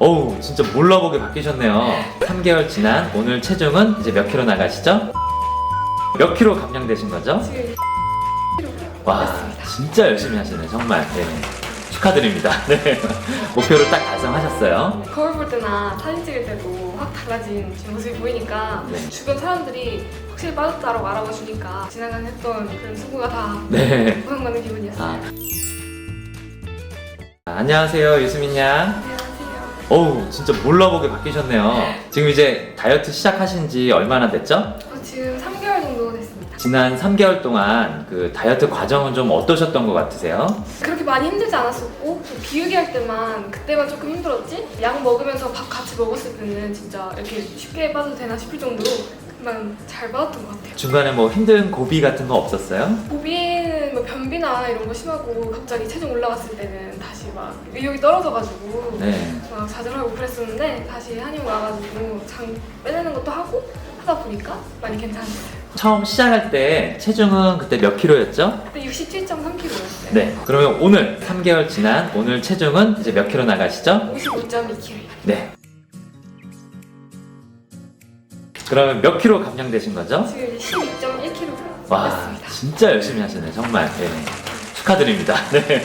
어우 진짜 몰라보게 바뀌셨네요 3개월 지난 오늘 체중은 이제 몇 킬로 나가시죠? 몇 킬로 감량되신 거죠? 지금 와 진짜 열심히 하시네 정말 네. 축하드립니다 네. 목표를 딱 달성하셨어요 거울 볼 때나 사진 찍을 때도 확 달라진 제 모습이 보이니까 네. 주변 사람들이 확실히 빠졌다라고 알아봐 주니까 지나간 했던 그런 수고가 다 네 보상받는 기분이었어요. 아. 아, 안녕하세요 유수민 양 안녕하세요. 어우 진짜 몰라보게 바뀌셨네요 지금 이제 다이어트 시작하신 지 얼마나 됐죠? 어, 지금 3개월 정도 됐습니다. 지난 3개월 동안 그 다이어트 과정은 좀 어떠셨던 것 같으세요? 그렇게 많이 힘들지 않았었고 좀 비우기 할 때만 그때만 조금 힘들었지 약 먹으면서 밥 같이 먹었을 때는 진짜 이렇게 쉽게 빠져도 되나 싶을 정도로 금방 잘 빠졌던 것 같아요. 중간에 뭐 힘든 고비 같은 거 없었어요? 고비는 뭐 변비나 이런 거 심하고 갑자기 체중 올라갔을 때는 다시 막 의욕이 떨어져가지고 네. 막 좌절하고 그랬었는데 다시 한의원 와가지고 장 빼내는 것도 하고 하다 보니까 많이 괜찮았어요. 처음 시작할 때 체중은 그때 몇 킬로였죠? 그때 67.3kg였어요. 네. 그러면 오늘 3개월 지난 오늘 체중은 이제 몇 킬로 나가시죠? 55.2kg. 네. 그러면 몇 킬로 감량되신 거죠? 지금 이제 12.1kg 와, 됐습니다. 진짜 열심히 하시네, 정말. 네. 축하드립니다. 네.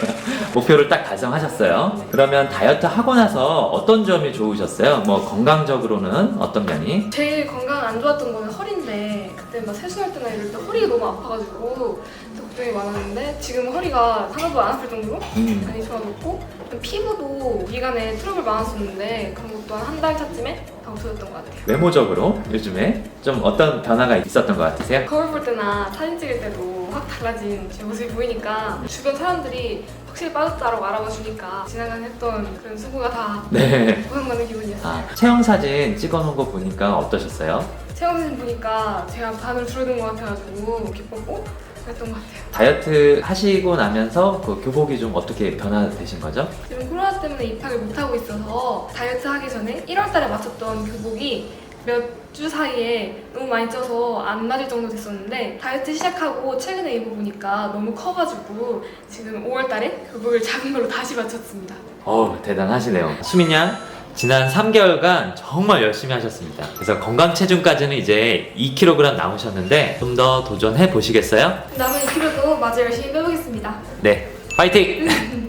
목표를 딱 달성하셨어요. 그러면 다이어트 하고 나서 어떤 점이 좋으셨어요? 뭐 건강적으로는 어떤 면이? 제일 건강 안 좋았던 거는 허리인데 그때 막 세수할 때나 이럴 때 허리가 너무 아파가지고 그때 걱정이 많았는데 지금 허리가 하나도 안 아플 정도로 음. 많이 좋아졌고 피부도 미간에 트러블 많았었는데 그런 것도 한 한 달 차쯤에 다 없어졌던 것 같아요. 외모적으로 요즘에 좀 어떤 변화가 있었던 것 같으세요? 거울 볼 때나 사진 찍을 때도 확 달라진 제 모습이 보이니까 주변 사람들이 확실히 빠졌다라고 알아봐 주니까 지나간 했던 그런 수고가 다 네. 보상받는 기분이었어요. 아, 체형 사진 찍어놓은 거 보니까 어떠셨어요? 체험사진 보니까 제가 반으로 줄어든 것 같아가지고 기뻤고 그랬던 것 같아요. 다이어트 하시고 나면서 그 교복이 좀 어떻게 변화되신 거죠? 지금 코로나 때문에 입학을 못 하고 있어서 다이어트 하기 전에 1월달에 맞췄던 교복이 몇 주 사이에 너무 많이 쪄서 안 맞을 정도 됐었는데 다이어트 시작하고 최근에 입어보니까 너무 커가지고 지금 5월달에 교복을 작은 걸로 다시 맞췄습니다. 어우 대단하시네요 수민 양 지난 3개월간 정말 열심히 하셨습니다 그래서 건강 체중까지는 이제 2kg 남으셨는데 좀 더 도전해 보시겠어요? 남은 2kg도 마저 열심히 빼보겠습니다. 네 화이팅!